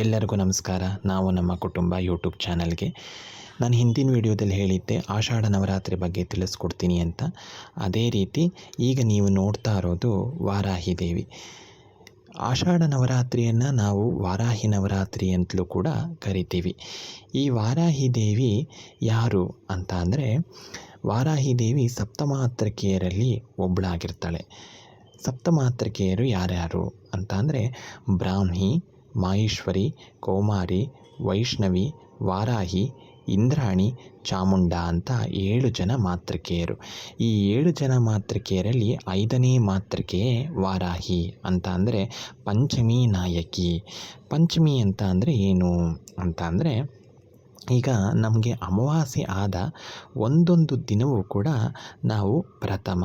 ಎಲ್ಲರಿಗೂ ನಮಸ್ಕಾರ. ನಾವು ನಮ್ಮ ಕುಟುಂಬ ಯೂಟ್ಯೂಬ್ ಚಾನಲ್ಗೆ. ನಾನು ಹಿಂದಿನ ವಿಡಿಯೋದಲ್ಲಿ ಹೇಳಿದ್ದೆ, ಆಷಾಢ ನವರಾತ್ರಿ ಬಗ್ಗೆ ತಿಳಿಸ್ಕೊಡ್ತೀನಿ ಅಂತ. ಅದೇ ರೀತಿ ಈಗ ನೀವು ನೋಡ್ತಾ ಇರೋದು ವಾರಾಹಿ ದೇವಿ. ಆಷಾಢ ನವರಾತ್ರಿಯನ್ನು ನಾವು ವಾರಾಹಿ ನವರಾತ್ರಿ ಅಂತಲೂ ಕೂಡ ಕರಿತೀವಿ. ಈ ವಾರಾಹಿ ದೇವಿ ಯಾರು ಅಂತ ಅಂದರೆ, ವಾರಾಹಿ ದೇವಿ ಸಪ್ತಮಾತೃಕೆಯರಲ್ಲಿ ಒಬ್ಬಳಾಗಿರ್ತಾಳೆ ಸಪ್ತಮಾತೃಕೆಯರು ಯಾರ್ಯಾರು ಅಂತ ಅಂದರೆ, ಬ್ರಾಹ್ಮಿ ಮಾಹೇಶ್ವರಿ, ಕೌಮಾರಿ, ವೈಷ್ಣವಿ, ವಾರಾಹಿ, ಇಂದ್ರಾಣಿ, ಚಾಮುಂಡ ಅಂತ ಏಳು ಜನ ಮಾತೃಕೆಯರು. ಈ ಏಳು ಜನ ಮಾತೃಕೆಯರಲ್ಲಿ ಐದನೇ ಮಾತೃಕೆಯೇ ವಾರಾಹಿ ಅಂತ ಅಂದರೆ ಪಂಚಮಿ ನಾಯಕಿ. ಪಂಚಮಿ ಅಂತ ಅಂದರೆ ಏನು ಅಂತ ಅಂದರೆ ಈಗ ನಮಗೆ ಅಮಾವಾಸ್ಯೆ ಆದ ಒಂದೊಂದು ದಿನವೂ ಕೂಡ ನಾವು ಪ್ರಥಮ,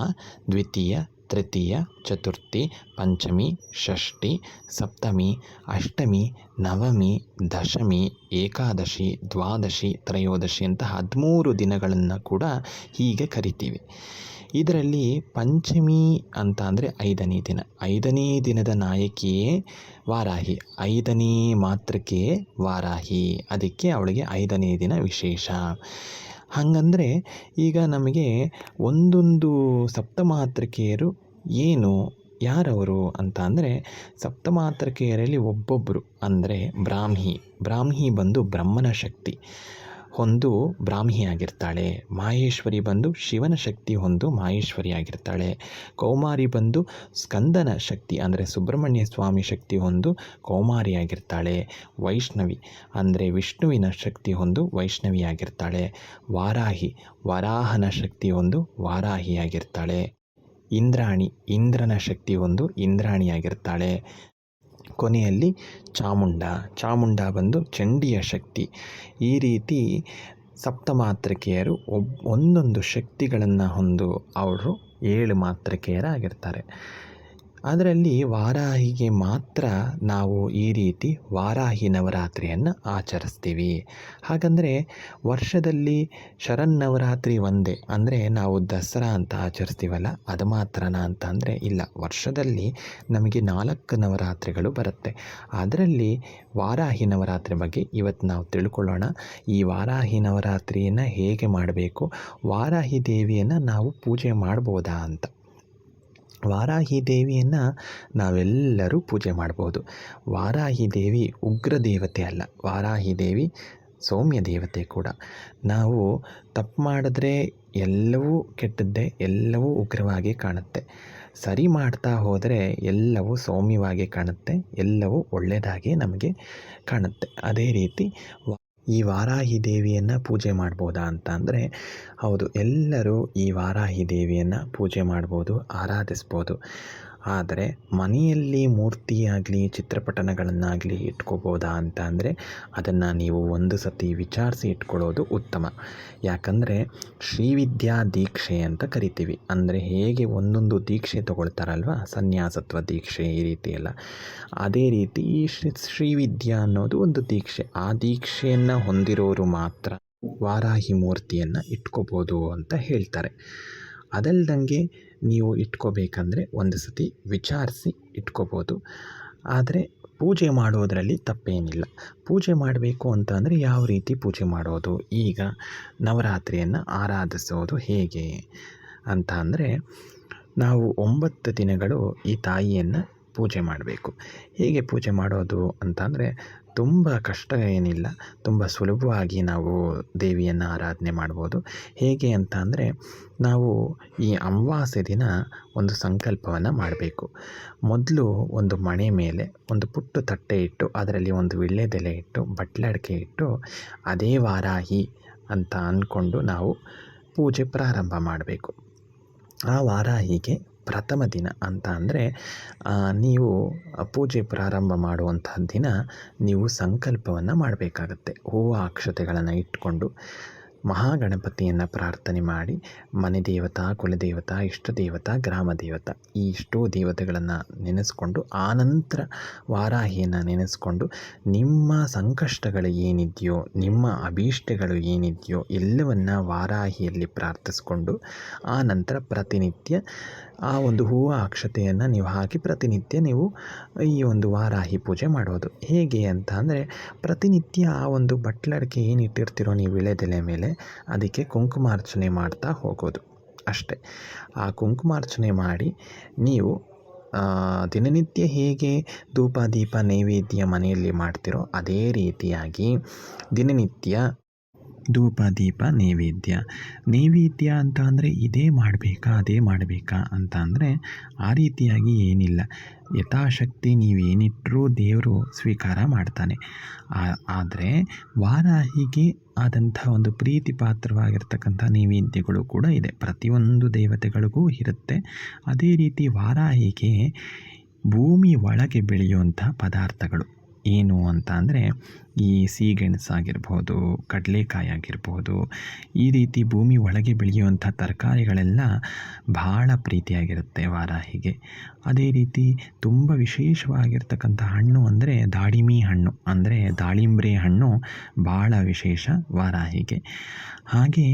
ದ್ವಿತೀಯ ತೃತೀಯ, ಚತುರ್ಥಿ, ಪಂಚಮಿ, ಷಷ್ಠಿ, ಸಪ್ತಮಿ, ಅಷ್ಟಮಿ, ನವಮಿ, ದಶಮಿ, ಏಕಾದಶಿ, ದ್ವಾದಶಿ, ತ್ರಯೋದಶಿ ಅಂತ ಹದಿಮೂರು ದಿನಗಳನ್ನು ಕೂಡ ಹೀಗೆ ಕರಿತೀವಿ. ಇದರಲ್ಲಿ ಪಂಚಮಿ ಅಂತ ಅಂದರೆ ಐದನೇ ದಿನ. ಐದನೇ ದಿನದ ನಾಯಕಿಯೇ ವಾರಾಹಿ. ಐದನೇ ಮಾತ್ರಕ್ಕೆ ವಾರಾಹಿ. ಅದಕ್ಕೆ ಅವಳಿಗೆ ಐದನೇ ದಿನ ವಿಶೇಷ. ಹಾಗಂದರೆ ಈಗ ನಮಗೆ ಒಂದೊಂದು ಸಪ್ತಮಾತೃಕೆಯರು ಏನು, ಯಾರವರು ಅಂತ ಅಂದರೆ ಸಪ್ತಮಾತೃಕೆಯರಲ್ಲಿ ಒಬ್ಬೊಬ್ಬರು ಅಂದರೆ ಬ್ರಾಹ್ಮಿ. ಬ್ರಾಹ್ಮಿ ಬಂದು ಬ್ರಹ್ಮನ ಶಕ್ತಿ. ಹೊಂದು ಬ್ರಾಹ್ಮಿಯಾಗಿರ್ತಾಳೆ. ಮಾಹೇಶ್ವರಿ ಬಂದು ಶಿವನ ಶಕ್ತಿ ಹೊಂದು ಮಾಹೇಶ್ವರಿಯಾಗಿರ್ತಾಳೆ. ಕೌಮಾರಿ ಬಂದು ಸ್ಕಂದನ ಶಕ್ತಿ, ಅಂದರೆ ಸುಬ್ರಹ್ಮಣ್ಯ ಸ್ವಾಮಿ ಶಕ್ತಿ ಹೊಂದು ಕೌಮಾರಿಯಾಗಿರ್ತಾಳೆ. ವೈಷ್ಣವಿ, ಅಂದರೆ ವಿಷ್ಣುವಿನ ಶಕ್ತಿ ಹೊಂದು ವೈಷ್ಣವಿಯಾಗಿರ್ತಾಳೆ. ವಾರಾಹಿ, ವರಾಹನ ಶಕ್ತಿ ಹೊಂದು ವಾರಾಹಿಯಾಗಿರ್ತಾಳೆ. ಇಂದ್ರಾಣಿ, ಇಂದ್ರನ ಶಕ್ತಿ ಹೊಂದು ಇಂದ್ರಾಣಿಯಾಗಿರ್ತಾಳೆ. ಕೊನೆಯಲ್ಲಿ ಚಾಮುಂಡ. ಚಾಮುಂಡ ಬಂದು ಚಂಡಿಯ ಶಕ್ತಿ. ಈ ರೀತಿ ಸಪ್ತಮಾತೃಕೆಯರು ಒಬ್, ಒಂದೊಂದು ಶಕ್ತಿಗಳನ್ನು ಹೊಂದು ಅವರು ಏಳು ಮಾತೃಕೆಯರಾಗಿರ್ತಾರೆ ಅದರಲ್ಲಿ ವಾರಾಹಿಗೆ ಮಾತ್ರ ನಾವು ಈ ರೀತಿ ವಾರಾಹಿ ನವರಾತ್ರಿಯನ್ನು ಆಚರಿಸ್ತೀವಿ. ಹಾಗಂದರೆ ವರ್ಷದಲ್ಲಿ ಶರನ್ನವರಾತ್ರಿ ಒಂದೇ. ಅಂದರೆ ನಾವು ದಸರಾ ಅಂತ ಆಚರಿಸ್ತೀವಲ್ಲ, ಅದು ಮಾತ್ರನಾ ಅಂತ ಅಂದರೆ ಇಲ್ಲ. ವರ್ಷದಲ್ಲಿ ನಮಗೆ ನಾಲ್ಕು ನವರಾತ್ರಿಗಳು ಬರುತ್ತೆ. ಅದರಲ್ಲಿ ವಾರಾಹಿ ನವರಾತ್ರಿ ಬಗ್ಗೆ ಇವತ್ತು ನಾವು ತಿಳ್ಕೊಳ್ಳೋಣ. ಈ ವಾರಾಹಿ ನವರಾತ್ರಿಯನ್ನು ಹೇಗೆ ಮಾಡಬೇಕು? ವಾರಾಹಿ ದೇವಿಯನ್ನು ನಾವು ಪೂಜೆ ಮಾಡ್ಬೋದಾ ಅಂತ. ವಾರಾಹಿ ದೇವಿಯನ್ನು ನಾವೆಲ್ಲರೂ ಪೂಜೆ ಮಾಡ್ಬೋದು. ವಾರಾಹಿ ದೇವಿ ಉಗ್ರ ದೇವತೆ ಅಲ್ಲ. ವಾರಾಹಿ ದೇವಿ ಸೌಮ್ಯ ದೇವತೆ ಕೂಡ. ನಾವು ತಪ್ಪು ಮಾಡಿದ್ರೆ ಎಲ್ಲವೂ ಕೆಟ್ಟದ್ದೇ, ಎಲ್ಲವೂ ಉಗ್ರವಾಗಿ ಕಾಣುತ್ತೆ. ಸರಿ ಮಾಡ್ತಾ ಹೋದರೆ ಎಲ್ಲವೂ ಸೌಮ್ಯವಾಗಿ ಕಾಣುತ್ತೆ, ಎಲ್ಲವೂ ಒಳ್ಳೆಯದಾಗಿ ನಮಗೆ ಕಾಣುತ್ತೆ. ಅದೇ ರೀತಿ ಈ ವಾರಾಹಿ ದೇವಿಯನ್ನು ಪೂಜೆ ಮಾಡ್ಬೋದಾ ಅಂತ ಅಂದರೆ, ಹೌದು, ಎಲ್ಲರೂ ಈ ವಾರಾಹಿ ದೇವಿಯನ್ನು ಪೂಜೆ ಮಾಡ್ಬೋದು, ಆರಾಧಿಸ್ಬೋದು. ಆದರೆ ಮನೆಯಲ್ಲಿ ಮೂರ್ತಿಯಾಗಲಿ, ಚಿತ್ರಪಟನಗಳನ್ನಾಗಲಿ ಇಟ್ಕೋಬೋದಾ ಅಂತ ಅಂದರೆ ಅದನ್ನು ನೀವು ಒಂದು ಸತಿ ವಿಚಾರಿಸಿ ಇಟ್ಕೊಳ್ಳೋದು ಉತ್ತಮ. ಯಾಕಂದರೆ ಶ್ರೀವಿದ್ಯಾ ದೀಕ್ಷೆ ಅಂತ ಕರಿತೀವಿ. ಅಂದರೆ ಹೇಗೆ ಒಂದೊಂದು ದೀಕ್ಷೆ ತಗೊಳ್ತಾರಲ್ವ? ಸನ್ಯಾಸತ್ವ ದೀಕ್ಷೆ ಈ ರೀತಿ ಎಲ್ಲ. ಅದೇ ರೀತಿ ಈ ಶ್ರೀ, ಶ್ರೀವಿದ್ಯಾ ಅನ್ನೋದು ಒಂದು ದೀಕ್ಷೆ. ಆ ದೀಕ್ಷೆಯನ್ನು ಹೊಂದಿರೋರು ಮಾತ್ರ ವಾರಾಹಿ ಮೂರ್ತಿಯನ್ನು ಇಟ್ಕೋಬೋದು ಅಂತ ಹೇಳ್ತಾರೆ. ಅದಲ್ದಂಗೆ ನೀವು ಇಟ್ಕೋಬೇಕಂದ್ರೆ ಒಂದು ಸತಿ ವಿಚಾರಿಸಿ ಇಟ್ಕೋಬೋದು. ಆದರೆ ಪೂಜೆ ಮಾಡೋದರಲ್ಲಿ ತಪ್ಪೇನಿಲ್ಲ. ಪೂಜೆ ಮಾಡಬೇಕು ಅಂತ ಅಂದರೆ ಯಾವ ರೀತಿ ಪೂಜೆ ಮಾಡೋದು? ಈಗ ನವರಾತ್ರಿಯನ್ನು ಆರಾಧಿಸೋದು ಹೇಗೆ ಅಂತ ಅಂದರೆ ನಾವು ಒಂಬತ್ತು ದಿನಗಳು ಈ ತಾಯಿಯನ್ನು ಪೂಜೆ ಮಾಡಬೇಕು. ಹೇಗೆ ಪೂಜೆ ಮಾಡೋದು ಅಂತ ಅಂದರೆ ತುಂಬ ಕಷ್ಟ ಏನಿಲ್ಲ. ತುಂಬ ಸುಲಭವಾಗಿ ನಾವು ದೇವಿಯನ್ನು ಆರಾಧನೆ ಮಾಡ್ಬೋದು. ಹೇಗೆ ಅಂತ ಅಂದರೆ, ನಾವು ಈ ಅಮಾವಾಸ್ಯೆ ದಿನ ಒಂದು ಸಂಕಲ್ಪವನ್ನು ಮಾಡಬೇಕು. ಮೊದಲು ಒಂದು ಮಣೆ ಮೇಲೆ ಒಂದು ಪುಟ್ಟು ತಟ್ಟೆ ಇಟ್ಟು, ಅದರಲ್ಲಿ ಒಂದು ವೀಳ್ಯದೆಲೆ ಇಟ್ಟು, ಬಟ್ಲಡಿಕೆ ಇಟ್ಟು, ಅದೇ ವಾರಾಹಿ ಅಂತ ಅಂದ್ಕೊಂಡು ನಾವು ಪೂಜೆ ಪ್ರಾರಂಭ ಮಾಡಬೇಕು. ಆ ವಾರಾಹಿಗೆ ಪ್ರಥಮ ದಿನ ಅಂತ ಅಂದರೆ ನೀವು ಪೂಜೆ ಪ್ರಾರಂಭ ಮಾಡುವಂಥ ದಿನ ನೀವು ಸಂಕಲ್ಪವನ್ನು ಮಾಡಬೇಕಾಗತ್ತೆ. ಹೂವು ಅಕ್ಷತೆಗಳನ್ನು ಇಟ್ಕೊಂಡು ಮಹಾಗಣಪತಿಯನ್ನು ಪ್ರಾರ್ಥನೆ ಮಾಡಿ, ಮನೆ ದೇವತಾ ಕುಲದೇವತಾ ಇಷ್ಟ ದೇವತಾ, ಗ್ರಾಮ ದೇವತಾ ಈ ಇಷ್ಟೋ ದೇವತೆಗಳನ್ನು ನೆನೆಸ್ಕೊಂಡು, ಆನಂತರ ವಾರಾಹಿಯನ್ನು ನೆನೆಸ್ಕೊಂಡು ನಿಮ್ಮ ಸಂಕಷ್ಟಗಳು ಏನಿದೆಯೋ, ನಿಮ್ಮ ಅಭೀಷ್ಟಗಳು ಏನಿದೆಯೋ ಎಲ್ಲವನ್ನು ವಾರಾಹಿಯಲ್ಲಿ ಪ್ರಾರ್ಥಿಸ್ಕೊಂಡು ಆ ನಂತರ ಪ್ರತಿನಿತ್ಯ ಆ ಒಂದು ಹೂವು ಅಕ್ಷತೆಯನ್ನು ನೀವು ಹಾಕಿ ಪ್ರತಿನಿತ್ಯ ನೀವು ಈ ಒಂದು ವಾರಾಹಿ ಪೂಜೆ ಮಾಡೋದು. ಹೇಗೆ ಅಂತ ಅಂದರೆ ಪ್ರತಿನಿತ್ಯ ಆ ಒಂದು ಬಟ್ಲಡಿಕೆ ಏನು ಇಟ್ಟಿರ್ತೀರೋ ನೀವು ವಿಳೆದೆಲೆ ಮೇಲೆ ಅದಕ್ಕೆ ಕುಂಕುಮಾರ್ಚನೆ ಮಾಡ್ತಾ ಹೋಗೋದು ಅಷ್ಟೇ. ಆ ಕುಂಕುಮಾರ್ಚನೆ ಮಾಡಿ ನೀವು ದಿನನಿತ್ಯ ಹೇಗೆ ಧೂಪ ದೀಪ ನೈವೇದ್ಯ ಮನೆಯಲ್ಲಿ ಮಾಡ್ತಿರೋ ಅದೇ ರೀತಿಯಾಗಿ ದಿನನಿತ್ಯ ಧೂಪ ದೀಪ ನೈವೇದ್ಯ. ನೈವೇದ್ಯ ಅಂತ ಅಂದರೆ ಇದೇ ಮಾಡಬೇಕಾ, ಅದೇ ಮಾಡಬೇಕಾ ಅಂತ ಅಂದರೆ ಆ ರೀತಿಯಾಗಿ ಏನಿಲ್ಲ. ಯಥಾಶಕ್ತಿ ನೀವೇನಿಟ್ಟರೂ ದೇವರು ಸ್ವೀಕಾರ ಮಾಡ್ತಾನೆ. ಆದರೆ ವಾರಾಹಿಗೆ ಆದಂಥ ಒಂದು ಪ್ರೀತಿ ಪಾತ್ರವಾಗಿರ್ತಕ್ಕಂಥ ನೈವೇದ್ಯಗಳು ಕೂಡ ಇದೆ. ಪ್ರತಿಯೊಂದು ದೇವತೆಗಳಿಗೂ ಇರುತ್ತೆ. ಅದೇ ರೀತಿ ವಾರಾಹಿಗೆ ಭೂಮಿ ಒಳಗೆ ಬೆಳೆಯುವಂಥ ಪದಾರ್ಥಗಳು. ಏನು ಅಂತ ಅಂದರೆ ಈ ಸಿಹಿಗೆಣಸಾಗಿರ್ಬೋದು ಕಡಲೆಕಾಯಿ ಆಗಿರ್ಬೋದು, ಈ ರೀತಿ ಭೂಮಿ ಒಳಗೆ ಬೆಳೆಯುವಂಥ ತರಕಾರಿಗಳೆಲ್ಲ ಭಾಳ ಪ್ರೀತಿಯಾಗಿರುತ್ತೆ ವಾರಾಹಿಗೆ ಅದೇ ರೀತಿ ತುಂಬ ವಿಶೇಷವಾಗಿರ್ತಕ್ಕಂಥ ಹಣ್ಣು ಅಂದರೆ ದಾಳಿಂಬೆ ಹಣ್ಣು, ಅಂದರೆ ದಾಳಿಂಬ್ರೆ ಹಣ್ಣು ಭಾಳ ವಿಶೇಷ ವಾರಾಹಿಗೆ ಹಾಗೆ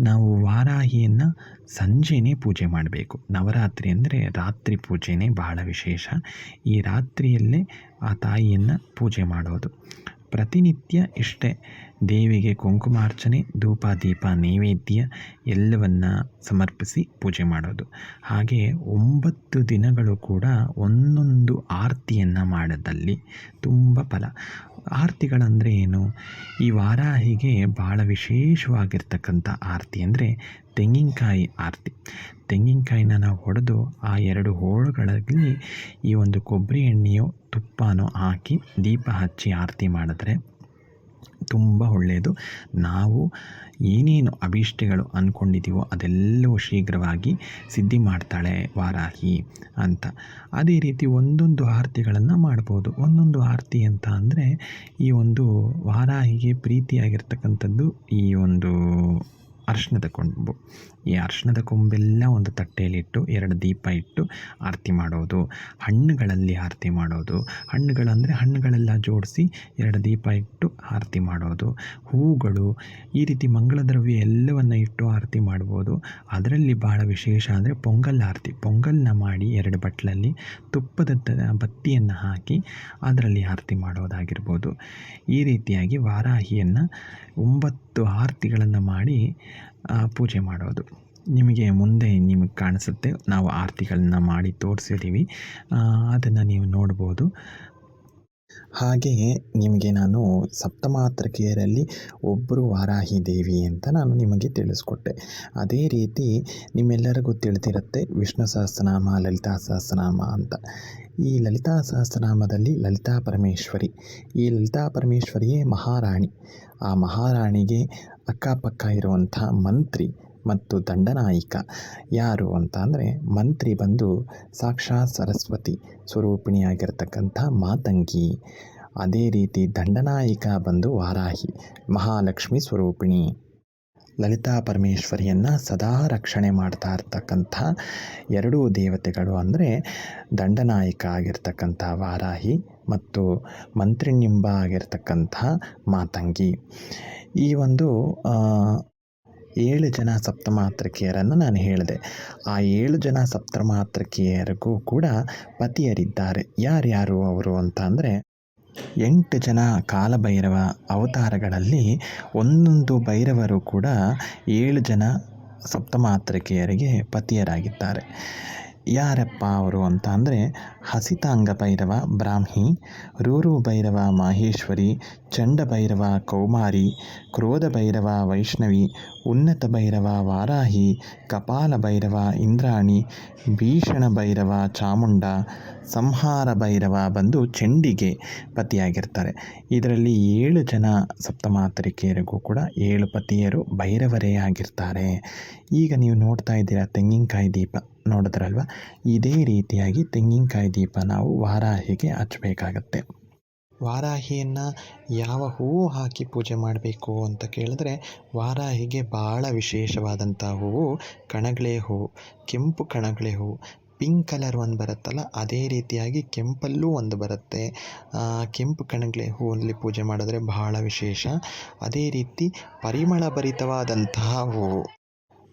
ನಾವು ವಾರಾಹಿಯನ್ನು ಸಂಜೆನೇ ಪೂಜೆ ಮಾಡಬೇಕು. ನವರಾತ್ರಿ ಅಂದರೆ ರಾತ್ರಿ ಪೂಜೆನೇ ಬಹಳ ವಿಶೇಷ. ಈ ರಾತ್ರಿಯಲ್ಲೇ ಆ ತಾಯಿಯನ್ನು ಪೂಜೆ ಮಾಡೋದು. ಪ್ರತಿನಿತ್ಯ ಇಷ್ಟೇ. ದೇವಿಗೆ ಕುಂಕುಮಾರ್ಚನೆ ಧೂಪ, ದೀಪ, ನೈವೇದ್ಯ ಎಲ್ಲವನ್ನು ಸಮರ್ಪಿಸಿ ಪೂಜೆ ಮಾಡೋದು. ಹಾಗೆ ಒಂಬತ್ತು ದಿನಗಳು ಕೂಡ ಒಂದೊಂದು ಆರತಿಯನ್ನು ಮಾಡದಲ್ಲಿ ತುಂಬ ಫಲ. ಆರತಿಗಳಂದರೆ ಏನು? ಈ ವಾರಾಹಿಗೆ ಭಾಳ ವಿಶೇಷವಾಗಿರ್ತಕ್ಕಂಥ ಆರತಿ ಅಂದರೆ ತೆಂಗಿನಕಾಯಿ ಆರತಿ. ತೆಂಗಿನಕಾಯಿನ ನಾವು ಹೊಡೆದು ಆ ಎರಡು ಹೋಳುಗಳಲ್ಲಿ ಈ ಒಂದು ಕೊಬ್ಬರಿ ಎಣ್ಣೆಯೋ ತುಪ್ಪನೋ ಹಾಕಿ ದೀಪ ಹಚ್ಚಿ ಆರತಿ ಮಾಡಿದ್ರೆ ತುಂಬ ಒಳ್ಳೆಯದು. ನಾವು ಏನೇನು ಅಭೀಷ್ಟಗಳು ಅಂದ್ಕೊಂಡಿದ್ದೀವೋ ಅದೆಲ್ಲವೂ ಶೀಘ್ರವಾಗಿ ಸಿದ್ಧಿ ಮಾಡ್ತಾಳೆ ವಾರಾಹಿ ಅಂತ. ಅದೇ ರೀತಿ ಒಂದೊಂದು ಆರತಿಗಳನ್ನು ಮಾಡ್ಬೋದು. ಒಂದೊಂದು ಆರತಿ ಅಂತ ಅಂದರೆ ಈ ಒಂದು ವಾರಾಹಿಗೆ ಪ್ರೀತಿಯಾಗಿರ್ತಕ್ಕಂಥದ್ದು ಈ ಒಂದು ಅರ್ಶಿಣದ ಕೊಂಬು. ಈ ಅರ್ಶಿಣದ ಕೊಂಬೆಲ್ಲ ಒಂದು ತಟ್ಟೆಯಲ್ಲಿಟ್ಟು ಎರಡು ದೀಪ ಇಟ್ಟು ಆರತಿ ಮಾಡೋದು, ಹಣ್ಣುಗಳಲ್ಲಿ ಆರತಿ ಮಾಡೋದು. ಹಣ್ಣುಗಳಂದರೆ ಹಣ್ಣುಗಳೆಲ್ಲ ಜೋಡಿಸಿ ಎರಡು ದೀಪ ಇಟ್ಟು ಆರತಿ ಮಾಡೋದು. ಹೂಗಳು ಈ ರೀತಿ ಮಂಗಳ ದ್ರವ್ಯ ಎಲ್ಲವನ್ನು ಇಟ್ಟು ಆರತಿ ಮಾಡ್ಬೋದು. ಅದರಲ್ಲಿ ಭಾಳ ವಿಶೇಷ ಅಂದರೆ ಪೊಂಗಲ್ ಆರತಿ. ಪೊಂಗಲ್ನ ಮಾಡಿ ಎರಡು ಬಟ್ಲಲ್ಲಿ ತುಪ್ಪದ ಬತ್ತಿಯನ್ನು ಹಾಕಿ ಅದರಲ್ಲಿ ಆರತಿ ಮಾಡೋದಾಗಿರ್ಬೋದು. ಈ ರೀತಿಯಾಗಿ ವಾರಾಹಿಯನ್ನು ಒಂಬತ್ತು ಆರತಿಗಳನ್ನು ಮಾಡಿ ಪೂಜೆ ಮಾಡೋದು. ನಿಮಗೆ ಮುಂದೆ ನಿಮಗೆ ಕಾಣಿಸುತ್ತೆ. ನಾವು ಆರತಿಗಳನ್ನ ಮಾಡಿ ತೋರಿಸಿದ್ದೀವಿ. ಅದನ್ನು ನೀವು ನೋಡ್ಬೋದು. ಹಾಗೆಯೇ ನಿಮಗೆ ನಾನು ಸಪ್ತಮಾತೃಕೆಯರಲ್ಲಿ ಒಬ್ಬರು ವಾರಾಹಿ ದೇವಿ ಅಂತ ನಾನು ನಿಮಗೆ ತಿಳಿಸ್ಕೊಟ್ಟೆ. ಅದೇ ರೀತಿ ನಿಮ್ಮೆಲ್ಲರಿಗೂ ತಿಳಿದಿರುತ್ತೆ ವಿಷ್ಣು ಸಹಸ್ರನಾಮ, ಲಲಿತಾ ಸಹಸ್ರನಾಮ ಅಂತ. ಈ ಲಲಿತಾ ಸಹಸ್ರನಾಮದಲ್ಲಿ ಲಲಿತಾ ಪರಮೇಶ್ವರಿ. ಈ ಲಲಿತಾ ಪರಮೇಶ್ವರಿಯೇ ಮಹಾರಾಣಿ. ಆ ಮಹಾರಾಣಿಗೆ ಅಕ್ಕಪಕ್ಕ ಇರುವಂಥ ಮಂತ್ರಿ ಮತ್ತು ದಂಡನಾಯಿಕ ಯಾರು ಅಂತ ಅಂದರೆ ಮಂತ್ರಿ ಬಂದು ಸಾಕ್ಷಾತ್ ಸರಸ್ವತಿ ಸ್ವರೂಪಿಣಿಯಾಗಿರ್ತಕ್ಕಂಥ ಮಾತಂಗಿ. ಅದೇ ರೀತಿ ದಂಡನಾಯಿಕ ಬಂದು ವಾರಾಹಿ, ಮಹಾಲಕ್ಷ್ಮಿ ಸ್ವರೂಪಿಣಿ. ಲಲಿತಾ ಪರಮೇಶ್ವರಿಯನ್ನು ಸದಾ ರಕ್ಷಣೆ ಮಾಡ್ತಾ ಇರ್ತಕ್ಕಂಥ ಎರಡೂ ದೇವತೆಗಳು ಅಂದರೆ ದಂಡನಾಯಕ ಆಗಿರ್ತಕ್ಕಂಥ ವಾರಾಹಿ ಮತ್ತು ಮಂತ್ರಿನಿಂಬ ಆಗಿರ್ತಕ್ಕಂಥ ಮಾತಂಗಿ. ಈ ಒಂದು ಏಳು ಜನ ಸಪ್ತಮಾತೃಕೆಯರನ್ನು ನಾನು ಹೇಳಿದೆ. ಆ ಏಳು ಜನ ಸಪ್ತಮಾತೃಕೆಯರಿಗೂ ಕೂಡ ಪತಿಯರಿದ್ದಾರೆ. ಯಾರ್ಯಾರು ಅವರು ಅಂತ ಅಂದರೆ ಎಂಟು ಜನ ಕಾಲಭೈರವ ಅವತಾರಗಳಲ್ಲಿ ಒಂದೊಂದು ಭೈರವರು ಕೂಡ ಏಳು ಜನ ಸಪ್ತಮಾತೃಕೆಯರಿಗೆ ಪತಿಯರಾಗಿದ್ದಾರೆ. ಯಾರಪ್ಪ ಅವರು ಅಂತ ಅಂದರೆ ಹಸಿತಾಂಗ ಭೈರವ, ಬ್ರಾಹ್ಮಿ ರೂರು ಭೈರವ ಮಾಹೇಶ್ವರಿ ಚಂಡ ಭೈರವ ಕೌಮಾರಿ ಕ್ರೋಧ ಭೈರವ ವೈಷ್ಣವಿ ಉನ್ನತ ಭೈರವ ವಾರಾಹಿ ಕಪಾಲ ಭೈರವ ಇಂದ್ರಾಣಿ ಭೀಷಣ ಭೈರವ ಚಾಮುಂಡ ಸಂಹಾರ ಭೈರವ ಬಂದು ಚೆಂಡಿಗೆ ಪತಿಯಾಗಿರ್ತಾರೆ. ಇದರಲ್ಲಿ ಏಳು ಜನ ಸಪ್ತಮಾತರಿಕೆಯರಿಗೂ ಕೂಡ ಏಳು ಪತಿಯರು ಭೈರವರೇ ಆಗಿರ್ತಾರೆ. ಈಗ ನೀವು ನೋಡ್ತಾ ಇದ್ದೀರಾ ತೆಂಗಿನಕಾಯಿ ದೀಪ. ನೋಡಿದ್ರಲ್ವ? ಇದೇ ರೀತಿಯಾಗಿ ತೆಂಗಿನಕಾಯಿ ದೀಪ ನಾವು ವಾರಾಹಿಗೆ ಹಚ್ಚಬೇಕಾಗತ್ತೆ. ವಾರಾಹಿಯನ್ನು ಯಾವ ಹೂವು ಹಾಕಿ ಪೂಜೆ ಮಾಡಬೇಕು ಅಂತ ಕೇಳಿದ್ರೆ ವಾರಾಹಿಗೆ ಭಾಳ ವಿಶೇಷವಾದಂಥ ಹೂವು ಕಣಗಳೆ ಹೂವು ಕೆಂಪು ಕಣಗಳೆ ಹೂವು ಪಿಂಕ್ ಕಲರ್ ಒಂದು ಬರುತ್ತಲ್ಲ, ಅದೇ ರೀತಿಯಾಗಿ ಕೆಂಪಲ್ಲೂ ಒಂದು ಬರುತ್ತೆ. ಕೆಂಪು ಕಣಗಳೆ ಹೂವಲ್ಲಿ ಪೂಜೆ ಮಾಡಿದ್ರೆ ಬಹಳ ವಿಶೇಷ. ಅದೇ ರೀತಿ ಪರಿಮಳ ಭರಿತವಾದಂತಹ ಹೂವು.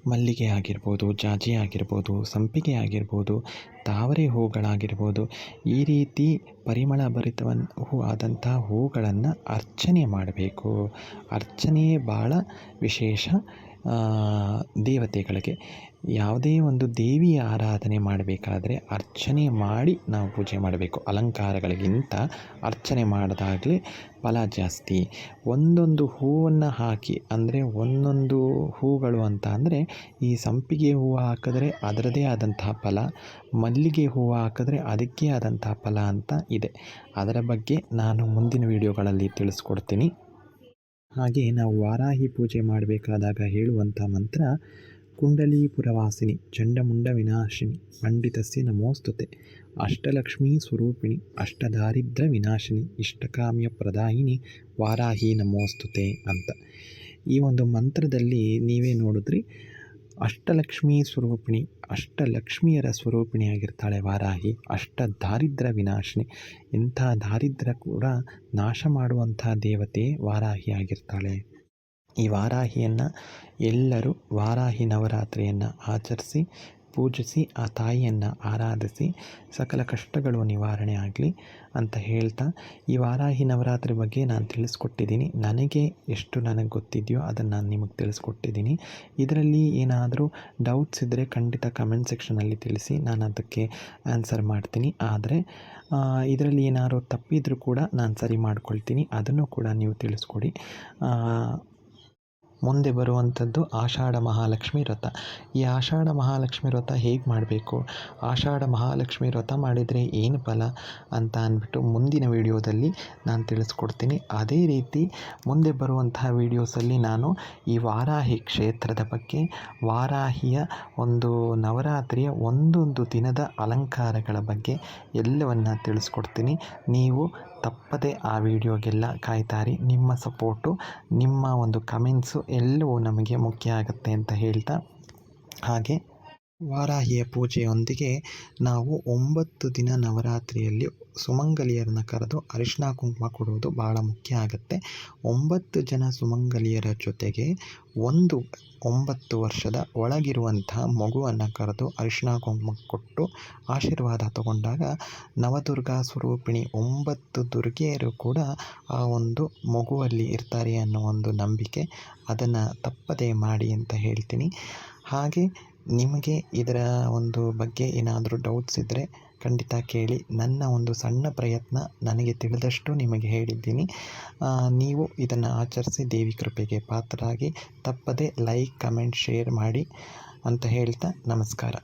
ಮಲ್ಲಿಗೆ ಆಗಿರ್ಬೋದು, ಜಾಜಿ ಆಗಿರ್ಬೋದು, ಸಂಪಿಗೆ ಆಗಿರ್ಬೋದು, ತಾವರೆ ಹೂಗಳಾಗಿರ್ಬೋದು, ಈ ರೀತಿ ಪರಿಮಳ ಭರಿತವನ್ ಹೂ ಆದಂಥ ಹೂಗಳನ್ನು ಅರ್ಚನೆ ಮಾಡಬೇಕು. ಅರ್ಚನೆಯೇ ಭಾಳ ವಿಶೇಷ. ದೇವತೆಗಳಿಗೆ ಯಾವುದೇ ಒಂದು ದೇವಿಯ ಆರಾಧನೆ ಮಾಡಬೇಕಾದ್ರೆ ಅರ್ಚನೆ ಮಾಡಿ ನಾವು ಪೂಜೆ ಮಾಡಬೇಕು. ಅಲಂಕಾರಗಳಿಗಿಂತ ಅರ್ಚನೆ ಮಾಡಿದಾಗಲೇ ಫಲ ಜಾಸ್ತಿ. ಒಂದೊಂದು ಹೂವನ್ನು ಹಾಕಿ, ಅಂದರೆ ಒಂದೊಂದು ಹೂಗಳು ಅಂತ ಅಂದರೆ ಈ ಸಂಪಿಗೆ ಹೂವು ಹಾಕಿದ್ರೆ ಅದರದೇ ಆದಂತಹ ಫಲ, ಮಲ್ಲಿಗೆ ಹೂವು ಹಾಕಿದ್ರೆ ಅದಕ್ಕೆ ಆದಂತಹ ಫಲ ಅಂತ ಇದೆ. ಅದರ ಬಗ್ಗೆ ನಾನು ಮುಂದಿನ ವೀಡಿಯೋಗಳಲ್ಲಿ ತಿಳಿಸ್ಕೊಡ್ತೀನಿ. ಹಾಗೆ ನಾವು ವಾರಾಹಿ ಪೂಜೆ ಮಾಡಬೇಕಾದಾಗ ಹೇಳುವಂಥ ಮಂತ್ರ, ಕುಂಡಲೀಪುರವಾಸಿನಿ ಚಂಡಮುಂಡ ವಿನಾಶಿನಿ ಪಂಡಿತಸ್ಯ ನಮೋಸ್ತುತೆ ಅಷ್ಟಲಕ್ಷ್ಮೀ ಸ್ವರೂಪಿಣಿ ಅಷ್ಟದಾರಿದ್ರ ವಿನಾಶಿನಿ ಇಷ್ಟಕಾಮ್ಯ ಪ್ರದಾಯಿನಿ ವಾರಾಹಿ ನಮೋಸ್ತುತೆ ಅಂತ. ಈ ಒಂದು ಮಂತ್ರದಲ್ಲಿ ನೀವೇ ನೋಡಿದ್ರಿ ಅಷ್ಟಲಕ್ಷ್ಮೀ ಸ್ವರೂಪಿಣಿ, ಅಷ್ಟಲಕ್ಷ್ಮಿಯರ ಸ್ವರೂಪಿಣಿಯಾಗಿರ್ತಾಳೆ ವಾರಾಹಿ. ಅಷ್ಟ ದಾರಿದ್ರ ವಿನಾಶಿನಿ ಇಂಥ ದಾರಿದ್ರ ಕೂಡ ನಾಶ ಮಾಡುವಂಥ ದೇವತೆ ವಾರಾಹಿ ಆಗಿರ್ತಾಳೆ ಈ ವಾರಾಹಿಯನ್ನು ಎಲ್ಲರೂ ವಾರಾಹಿ ನವರಾತ್ರಿಯನ್ನು ಆಚರಿಸಿ ಪೂಜಿಸಿ, ಆ ತಾಯಿಯನ್ನು ಆರಾಧಿಸಿ, ಸಕಲ ಕಷ್ಟಗಳು ನಿವಾರಣೆ ಆಗಲಿ ಅಂತ ಹೇಳ್ತಾ, ಈ ವಾರಾಹಿ ನವರಾತ್ರಿ ಬಗ್ಗೆ ನಾನು ತಿಳಿಸ್ಕೊಟ್ಟಿದ್ದೀನಿ. ನನಗೆ ಎಷ್ಟು ನನಗೆ ಗೊತ್ತಿದೆಯೋ ಅದನ್ನು ನಾನು ನಿಮಗೆ ತಿಳಿಸ್ಕೊಟ್ಟಿದ್ದೀನಿ. ಇದರಲ್ಲಿ ಏನಾದರೂ ಡೌಟ್ಸ್ ಇದ್ದರೆ ಖಂಡಿತ ಕಮೆಂಟ್ ಸೆಕ್ಷನಲ್ಲಿ ತಿಳಿಸಿ, ನಾನು ಅದಕ್ಕೆ ಆನ್ಸರ್ ಮಾಡ್ತೀನಿ. ಆದರೆ ಇದರಲ್ಲಿ ಏನಾದರೂ ತಪ್ಪಿದರೂ ಕೂಡ ನಾನು ಸರಿ ಮಾಡ್ಕೊಳ್ತೀನಿ. ಅದನ್ನು ಕೂಡ ನೀವು ತಿಳಿಸ್ಕೊಡಿ. ಮುಂದೆ ಬರುವಂಥದ್ದು ಆಷಾಢ ಮಹಾಲಕ್ಷ್ಮಿ ವ್ರತ. ಈ ಆಷಾಢ ಮಹಾಲಕ್ಷ್ಮಿ ವ್ರತ ಹೇಗೆ ಮಾಡಬೇಕು? ಆಷಾಢ ಮಹಾಲಕ್ಷ್ಮಿ ವ್ರತ ಮಾಡಿದರೆ ಏನು ಫಲ ಅಂತ ಅಂದ್ಬಿಟ್ಟು ಮುಂದಿನ ವೀಡಿಯೋದಲ್ಲಿ ನಾನು ತಿಳಿಸ್ಕೊಡ್ತೀನಿ. ಅದೇ ರೀತಿ ಮುಂದೆ ಬರುವಂತಹ ವೀಡಿಯೋಸಲ್ಲಿ ನಾನು ಈ ವಾರಾಹಿ ಕ್ಷೇತ್ರದ ಬಗ್ಗೆ, ವಾರಾಹಿಯ ಒಂದು ನವರಾತ್ರಿಯ ಒಂದೊಂದು ದಿನದ ಅಲಂಕಾರಗಳ ಬಗ್ಗೆ ಎಲ್ಲವನ್ನು ತಿಳಿಸ್ಕೊಡ್ತೀನಿ. ನೀವು ತಪ್ಪದೆ ಆ ವಿಡಿಯೋಗೆಲ್ಲ ಕಾಯ್ತಾರಿ. ನಿಮ್ಮ ಸಪೋರ್ಟು, ನಿಮ್ಮ ಒಂದು ಕಮೆಂಟ್ಸು ಎಲ್ಲವೂ ನಮಗೆ ಮುಖ್ಯ ಆಗುತ್ತೆ ಅಂತ ಹೇಳ್ತಾ ಹಾಗೆ ವಾರಾಹಿಯ ಪೂಜೆಯೊಂದಿಗೆ ನಾವು ಒಂಬತ್ತು ದಿನ ನವರಾತ್ರಿಯಲ್ಲಿ ಸುಮಂಗಲಿಯರನ್ನ ಕರೆದು ಅರಿಶಿನ ಕುಂಕುಮ ಕೊಡುವುದು ಭಾಳ ಮುಖ್ಯ ಆಗುತ್ತೆ. ಒಂಬತ್ತು ಜನ ಸುಮಂಗಲಿಯರ ಜೊತೆಗೆ ಒಂದು, ಒಂಬತ್ತು ವರ್ಷದ ಒಳಗಿರುವಂತಹ ಮಗುವನ್ನು ಕರೆದು ಅರಿಶಿನ ಕುಂಕುಮ ಕೊಟ್ಟು ಆಶೀರ್ವಾದ ತಗೊಂಡಾಗ ನವದುರ್ಗಾ ಸ್ವರೂಪಿಣಿ ಒಂಬತ್ತು ದುರ್ಗೆಯರು ಕೂಡ ಆ ಒಂದು ಮಗುವಲ್ಲಿ ಇರ್ತಾರೆ ಅನ್ನೋ ಒಂದು ನಂಬಿಕೆ ಅದನ್ನು ತಪ್ಪದೇ ಮಾಡಿ ಅಂತ ಹೇಳ್ತೀನಿ. ಹಾಗೆ ನಿಮಗೆ ಇದರ ಒಂದು ಬಗ್ಗೆ ಏನಾದರೂ ಡೌಟ್ಸ್ ಇದ್ದರೆ ಖಂಡಿತ ಕೇಳಿ. ನನ್ನ ಒಂದು ಸಣ್ಣ ಪ್ರಯತ್ನ ನನಗೆ ತಿಳಿದಷ್ಟು ನಿಮಗೆ ಹೇಳಿದ್ದೀನಿ. ನೀವು ಇದನ್ನು ಆಚರಿಸಿ ದೇವಿ ಕೃಪೆಗೆ ಪಾತ್ರರಾಗಿ ತಪ್ಪದೆ ಲೈಕ್ ಕಮೆಂಟ್ ಶೇರ್ ಮಾಡಿ ಅಂತ ಹೇಳ್ತಾ ನಮಸ್ಕಾರ.